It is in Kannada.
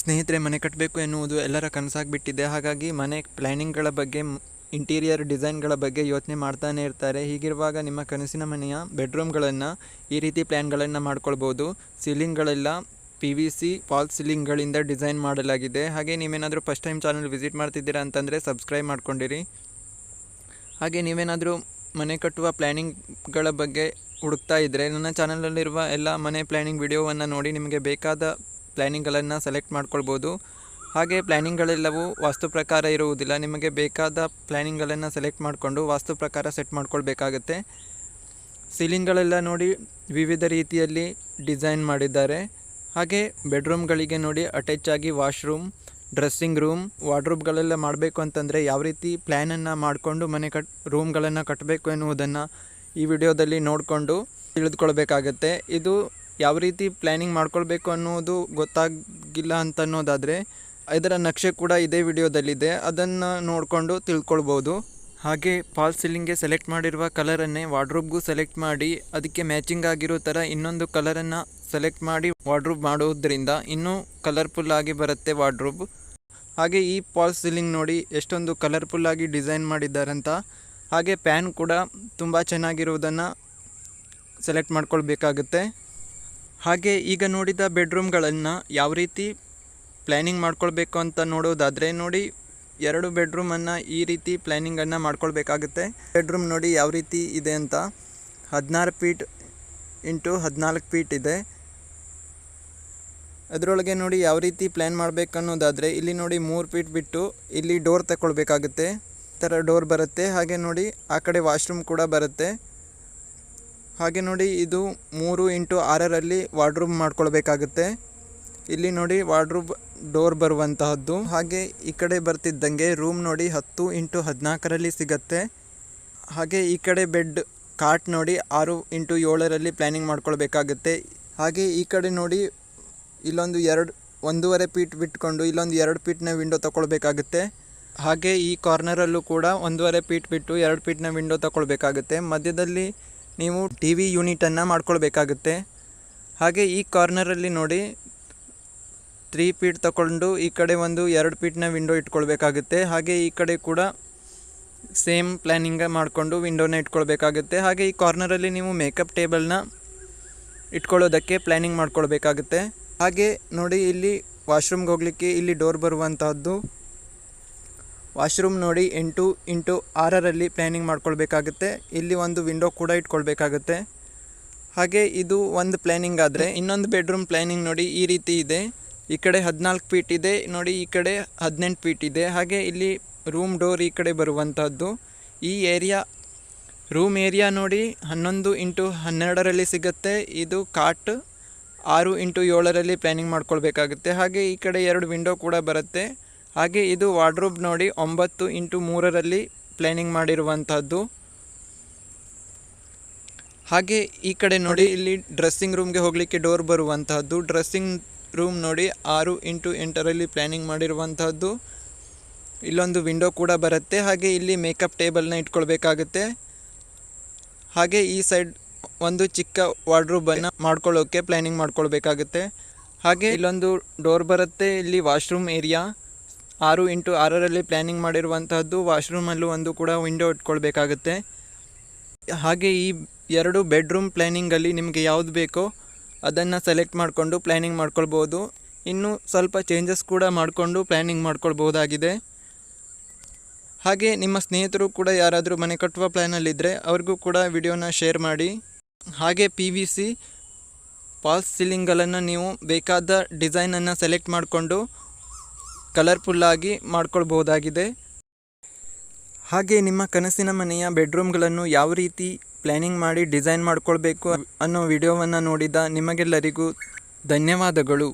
ಸ್ನೇಹಿತರೆ, ಮನೆ ಕಟ್ಟಬೇಕು ಎನ್ನುವುದು ಎಲ್ಲರ ಕನಸಾಗಿಬಿಟ್ಟಿದೆ. ಹಾಗಾಗಿ ಮನೆ ಪ್ಲ್ಯಾನಿಂಗ್ಗಳ ಬಗ್ಗೆ, ಇಂಟೀರಿಯರ್ ಡಿಸೈನ್ಗಳ ಬಗ್ಗೆ ಯೋಚನೆ ಮಾಡ್ತಾನೆ ಇರ್ತಾರೆ. ಹೀಗಿರುವಾಗ ನಿಮ್ಮ ಕನಸಿನ ಮನೆಯ ಬೆಡ್ರೂಮ್ಗಳನ್ನು ಈ ರೀತಿ ಪ್ಲ್ಯಾನ್ಗಳನ್ನು ಮಾಡ್ಕೊಳ್ಬೋದು. ಸೀಲಿಂಗ್ಗಳೆಲ್ಲ ಪಿ ವಿ ಸಿ ಫಾಲ್ ಸೀಲಿಂಗ್ಗಳಿಂದ ಡಿಸೈನ್ ಮಾಡಲಾಗಿದೆ. ಹಾಗೆ ನೀವೇನಾದರೂ ಫಸ್ಟ್ ಟೈಮ್ ಚಾನಲ್ ವಿಸಿಟ್ ಮಾಡ್ತಿದ್ದೀರಾ ಅಂತಂದರೆ ಸಬ್ಸ್ಕ್ರೈಬ್ ಮಾಡ್ಕೊಂಡಿರಿ. ಹಾಗೆ ನೀವೇನಾದರೂ ಮನೆ ಕಟ್ಟುವ ಪ್ಲ್ಯಾನಿಂಗ್ಗಳ ಬಗ್ಗೆ ಹುಡುಕ್ತಾ ಇದ್ದರೆ ನನ್ನ ಚಾನಲಲ್ಲಿರುವ ಎಲ್ಲ ಮನೆ ಪ್ಲ್ಯಾನಿಂಗ್ ವಿಡಿಯೋವನ್ನು ನೋಡಿ ನಿಮಗೆ ಬೇಕಾದ ಪ್ಲ್ಯಾನಿಂಗ್ಗಳನ್ನು ಸೆಲೆಕ್ಟ್ ಮಾಡ್ಕೊಳ್ಬೋದು. ಹಾಗೆ ಪ್ಲ್ಯಾನಿಂಗ್ಗಳೆಲ್ಲವೂ ವಾಸ್ತು ಪ್ರಕಾರ ಇರುವುದಿಲ್ಲ. ನಿಮಗೆ ಬೇಕಾದ ಪ್ಲ್ಯಾನಿಂಗ್ಗಳನ್ನು ಸೆಲೆಕ್ಟ್ ಮಾಡಿಕೊಂಡು ವಾಸ್ತು ಪ್ರಕಾರ ಸೆಟ್ ಮಾಡ್ಕೊಳ್ಬೇಕಾಗತ್ತೆ. ಸೀಲಿಂಗ್ಗಳೆಲ್ಲ ನೋಡಿ ವಿವಿಧ ರೀತಿಯಲ್ಲಿ ಡಿಸೈನ್ ಮಾಡಿದ್ದಾರೆ. ಹಾಗೆ ಬೆಡ್ರೂಮ್ಗಳಿಗೆ ನೋಡಿ ಅಟ್ಯಾಚ್ ಆಗಿ ವಾಶ್ರೂಮ್, ಡ್ರೆಸ್ಸಿಂಗ್ ರೂಮ್, ವಾರ್ಡ್ರೂಬ್ಗಳೆಲ್ಲ ಮಾಡಬೇಕು ಅಂತಂದರೆ ಯಾವ ರೀತಿ ಪ್ಲ್ಯಾನನ್ನು ಮಾಡಿಕೊಂಡು ಮನೆ ಕಟ್, ರೂಮ್ಗಳನ್ನು ಕಟ್ಟಬೇಕು ಎನ್ನುವುದನ್ನು ಈ ವಿಡಿಯೋದಲ್ಲಿ ನೋಡಿಕೊಂಡು ತಿಳಿದುಕೊಳ್ಬೇಕಾಗತ್ತೆ. ಇದು ಯಾವ ರೀತಿ ಪ್ಲ್ಯಾನಿಂಗ್ ಮಾಡ್ಕೊಳ್ಬೇಕು ಅನ್ನೋದು ಗೊತ್ತಾಗಿಲ್ಲ ಅಂತ ಅನ್ನೋದಾದರೆ ಇದರ ನಕ್ಷೆ ಕೂಡ ಇದೇ ವಿಡಿಯೋದಲ್ಲಿದೆ. ಅದನ್ನು ನೋಡಿಕೊಂಡು ತಿಳ್ಕೊಳ್ಬೋದು. ಹಾಗೆ ಫಾಲ್ ಸೀಲಿಂಗ್ಗೆ ಸೆಲೆಕ್ಟ್ ಮಾಡಿರುವ ಕಲರನ್ನೇ ವಾರ್ಡ್ರೂಬ್ಗೂ ಸೆಲೆಕ್ಟ್ ಮಾಡಿ, ಅದಕ್ಕೆ ಮ್ಯಾಚಿಂಗ್ ಆಗಿರೋ ಥರ ಇನ್ನೊಂದು ಕಲರನ್ನು ಸೆಲೆಕ್ಟ್ ಮಾಡಿ ವಾಡ್ರೂಬ್ ಮಾಡೋದ್ರಿಂದ ಇನ್ನೂ ಕಲರ್ಫುಲ್ ಆಗಿ ಬರುತ್ತೆ ವಾರ್ಡ್ರೂಬ್ ಹಾಗೆ ಈ ಫಾಲ್ ಸೀಲಿಂಗ್ ನೋಡಿ ಎಷ್ಟೊಂದು ಕಲರ್ಫುಲ್ ಆಗಿ ಡಿಸೈನ್ ಮಾಡಿದ್ದಾರಂತ, ಹಾಗೆ ಪ್ಯಾನ್ ಕೂಡ ತುಂಬ ಚೆನ್ನಾಗಿರುವುದನ್ನು ಸೆಲೆಕ್ಟ್ ಮಾಡ್ಕೊಳ್ಬೇಕಾಗುತ್ತೆ. ಹಾಗೆ ಈಗ ನೋಡಿದ ಬೆಡ್ರೂಮ್ಗಳನ್ನು ಯಾವ ರೀತಿ ಪ್ಲ್ಯಾನಿಂಗ್ ಮಾಡ್ಕೊಳ್ಬೇಕು ಅಂತ ನೋಡೋದಾದರೆ ನೋಡಿ, ಎರಡು ಬೆಡ್ರೂಮನ್ನು ಈ ರೀತಿ ಪ್ಲ್ಯಾನಿಂಗನ್ನು ಮಾಡ್ಕೊಳ್ಬೇಕಾಗುತ್ತೆ. ಬೆಡ್ರೂಮ್ ನೋಡಿ ಯಾವ ರೀತಿ ಇದೆ ಅಂತ. ಹದಿನಾರು ಫೀಟ್ ಇಂಟು ಹದಿನಾಲ್ಕು ಫೀಟ್ ಇದೆ. ಅದರೊಳಗೆ ನೋಡಿ ಯಾವ ರೀತಿ ಪ್ಲ್ಯಾನ್ ಮಾಡಬೇಕನ್ನೋದಾದರೆ ಇಲ್ಲಿ ನೋಡಿ ಮೂರು ಫೀಟ್ ಬಿಟ್ಟು ಇಲ್ಲಿ ಡೋರ್ ತಗೊಳ್ಬೇಕಾಗುತ್ತೆ. ಥರ ಡೋರ್ ಬರುತ್ತೆ. ಹಾಗೆ ನೋಡಿ ಆ ಕಡೆ ವಾಶ್ರೂಮ್ ಕೂಡ ಬರುತ್ತೆ. ಹಾಗೆ ನೋಡಿ ಇದು ಮೂರು ಇಂಟು ಆರರಲ್ಲಿ ವಾರ್ಡ್ರೂಬ್ ಮಾಡ್ಕೊಳ್ಬೇಕಾಗುತ್ತೆ. ಇಲ್ಲಿ ನೋಡಿ ವಾರ್ಡ್ರೂಬ್ ಡೋರ್ ಬರುವಂತಹದ್ದು. ಹಾಗೆ ಈ ಕಡೆ ಬರ್ತಿದ್ದಂಗೆ ರೂಮ್ ನೋಡಿ ಹತ್ತು ಇಂಟು ಹದಿನಾಲ್ಕರಲ್ಲಿ ಸಿಗತ್ತೆ. ಹಾಗೆ ಈ ಕಡೆ ಬೆಡ್ ಕಾಟ್ ನೋಡಿ ಆರು ಇಂಟು ಏಳರಲ್ಲಿ ಪ್ಲ್ಯಾನಿಂಗ್ ಮಾಡ್ಕೊಳ್ಬೇಕಾಗುತ್ತೆ. ಹಾಗೆ ಈ ಕಡೆ ನೋಡಿ ಇಲ್ಲೊಂದು ಎರಡು, ಒಂದೂವರೆ ಫೀಟ್ ಬಿಟ್ಕೊಂಡು ಇಲ್ಲೊಂದು ಎರಡು ಫೀಟ್ನ ವಿಂಡೋ ತಗೊಳ್ಬೇಕಾಗುತ್ತೆ ಹಾಗೆ ಈ ಕಾರ್ನರಲ್ಲೂ ಕೂಡ ಒಂದೂವರೆ ಫೀಟ್ ಬಿಟ್ಟು ಎರಡು ಫೀಟ್ನ ವಿಂಡೋ ತಗೊಳ್ಬೇಕಾಗುತ್ತೆ ಮಧ್ಯದಲ್ಲಿ ನೀವು ಟಿ ವಿ ಯೂನಿಟನ್ನು ಮಾಡ್ಕೊಳ್ಬೇಕಾಗುತ್ತೆ. ಹಾಗೆ ಈ ಕಾರ್ನರಲ್ಲಿ ನೋಡಿ, ತ್ರೀ ಫೀಟ್ ತಗೊಂಡು ಈ ಕಡೆ ಒಂದು ಎರಡು ಪೀಟ್ನ ವಿಂಡೋ ಇಟ್ಕೊಳ್ಬೇಕಾಗುತ್ತೆ. ಹಾಗೆ ಈ ಕಡೆ ಕೂಡ ಸೇಮ್ ಪ್ಲ್ಯಾನಿಂಗ ಮಾಡಿಕೊಂಡು ವಿಂಡೋನ ಇಟ್ಕೊಳ್ಬೇಕಾಗುತ್ತೆ. ಹಾಗೆ ಈ ಕಾರ್ನರಲ್ಲಿ ನೀವು ಮೇಕಪ್ ಟೇಬಲ್ನ ಇಟ್ಕೊಳ್ಳೋದಕ್ಕೆ ಪ್ಲ್ಯಾನಿಂಗ್ ಮಾಡ್ಕೊಳ್ಬೇಕಾಗುತ್ತೆ. ಹಾಗೆ ನೋಡಿ, ಇಲ್ಲಿ ವಾಶ್ರೂಮ್ಗೆ ಹೋಗಲಿಕ್ಕೆ ಇಲ್ಲಿ ಡೋರ್ ಬರುವಂತಹದ್ದು. ವಾಶ್ರೂಮ್ ನೋಡಿ ಎಂಟು ಇಂಟು ಆರರಲ್ಲಿ ಪ್ಲ್ಯಾನಿಂಗ್ ಮಾಡ್ಕೊಳ್ಬೇಕಾಗುತ್ತೆ. ಇಲ್ಲಿ ಒಂದು ವಿಂಡೋ ಕೂಡ ಇಟ್ಕೊಳ್ಬೇಕಾಗುತ್ತೆ. ಹಾಗೆ ಇದು ಒಂದು ಪ್ಲ್ಯಾನಿಂಗ್ ಆದರೆ ಇನ್ನೊಂದು ಬೆಡ್ರೂಮ್ ಪ್ಲ್ಯಾನಿಂಗ್ ನೋಡಿ ಈ ರೀತಿ ಇದೆ. ಈ ಕಡೆ ಹದಿನಾಲ್ಕು ಫೀಟ್ ಇದೆ, ನೋಡಿ ಈ ಕಡೆ ಹದಿನೆಂಟು ಫೀಟ್ ಇದೆ. ಹಾಗೆ ಇಲ್ಲಿ ರೂಮ್ ಡೋರ್ ಈ ಕಡೆ ಬರುವಂಥದ್ದು ಈ ಏರಿಯಾ, ರೂಮ್ ಏರಿಯಾ ನೋಡಿ ಹನ್ನೊಂದು ಇಂಟು ಹನ್ನೆರಡರಲ್ಲಿ ಸಿಗುತ್ತೆ. ಇದು ಕಾಟ್ ಆರು ಇಂಟು ಏಳರಲ್ಲಿ ಪ್ಲ್ಯಾನಿಂಗ್ ಮಾಡ್ಕೊಳ್ಬೇಕಾಗುತ್ತೆ. ಹಾಗೆ ಈ ಕಡೆ ಎರಡು ವಿಂಡೋ ಕೂಡ ಬರುತ್ತೆ. ಹಾಗೆ ಇದು ವಾರ್ಡ್ರೋಬ್ ನೋಡಿ ಒಂಬತ್ತು ಇಂಟು ಮೂರರಲ್ಲಿ ಪ್ಲಾನಿಂಗ್ ಮಾಡಿರುವಂಥದ್ದು. ಹಾಗೆ ಈ ಕಡೆ ನೋಡಿ ಇಲ್ಲಿ ಡ್ರೆಸ್ಸಿಂಗ್ ರೂಮ್ಗೆ ಹೋಗಲಿಕ್ಕೆ ಡೋರ್ ಬರುವಂತಹದ್ದು ಡ್ರೆಸ್ಸಿಂಗ್ ರೂಮ್ ನೋಡಿ ಆರು ಇಂಟು ಎಂಟರಲ್ಲಿ ಪ್ಲ್ಯಾನಿಂಗ್ ಮಾಡಿರುವಂಥದ್ದು. ಇಲ್ಲೊಂದು ವಿಂಡೋ ಕೂಡ ಬರುತ್ತೆ. ಹಾಗೆ ಇಲ್ಲಿ ಮೇಕಪ್ ಟೇಬಲ್ನ ಇಟ್ಕೊಳ್ಬೇಕಾಗುತ್ತೆ. ಹಾಗೆ ಈ ಸೈಡ್ ಒಂದು ಚಿಕ್ಕ ವಾರ್ಡ್ರೂಬನ್ನು ಮಾಡ್ಕೊಳ್ಳೋಕ್ಕೆ ಪ್ಲ್ಯಾನಿಂಗ್ ಮಾಡ್ಕೊಳ್ಬೇಕಾಗುತ್ತೆ. ಹಾಗೆ ಇಲ್ಲೊಂದು ಡೋರ್ ಬರುತ್ತೆ. ಇಲ್ಲಿ ವಾಶ್ರೂಮ್ ಏರಿಯಾ. ಆರು ಇಂಟು ಆರರಲ್ಲಿ ಪ್ಲ್ಯಾನಿಂಗ್ ಮಾಡಿರುವಂತಹದ್ದು ವಾಶ್ರೂಮಲ್ಲೂ ಒಂದು ಕೂಡ ವಿಂಡೋ ಇಟ್ಕೊಳ್ಬೇಕಾಗುತ್ತೆ. ಹಾಗೆ ಈ ಎರಡು ಬೆಡ್ರೂಮ್ ಪ್ಲ್ಯಾನಿಂಗಲ್ಲಿ ನಿಮಗೆ ಯಾವುದು ಬೇಕೋ ಅದನ್ನು ಸೆಲೆಕ್ಟ್ ಮಾಡಿಕೊಂಡು ಪ್ಲ್ಯಾನಿಂಗ್ ಮಾಡ್ಕೊಳ್ಬೋದು. ಇನ್ನು ಸ್ವಲ್ಪ ಚೇಂಜಸ್ ಕೂಡ ಮಾಡಿಕೊಂಡು ಪ್ಲ್ಯಾನಿಂಗ್ ಮಾಡ್ಕೊಳ್ಬೋದಾಗಿದೆ ಹಾಗೆ ನಿಮ್ಮ ಸ್ನೇಹಿತರು ಕೂಡ ಯಾರಾದರೂ ಮನೆ ಕಟ್ಟುವ ಪ್ಲ್ಯಾನಲ್ಲಿದ್ದರೆ ಅವ್ರಿಗೂ ಕೂಡ ವಿಡಿಯೋನ ಶೇರ್ ಮಾಡಿ. ಹಾಗೆ ಪಿ ವಿ ಸಿ ಫಾಲ್ಸ್ ಸೀಲಿಂಗ್ಗಳನ್ನು ನೀವು ಬೇಕಾದ ಡಿಸೈನನ್ನು ಸೆಲೆಕ್ಟ್ ಮಾಡಿಕೊಂಡು ಕಲರ್ಫುಲ್ಲಾಗಿ ಮಾಡ್ಕೊಳ್ಬೋದಾಗಿದೆ ಹಾಗೆ ನಿಮ್ಮ ಕನಸಿನ ಮನೆಯ ಬೆಡ್ರೂಮ್ಗಳನ್ನು ಯಾವ ರೀತಿ ಪ್ಲ್ಯಾನಿಂಗ್ ಮಾಡಿ ಡಿಸೈನ್ ಮಾಡ್ಕೊಳ್ಬೇಕು ಅನ್ನೋ ವಿಡಿಯೋವನ್ನು ನೋಡಿದ ನಿಮಗೆಲ್ಲರಿಗೂ ಧನ್ಯವಾದಗಳು.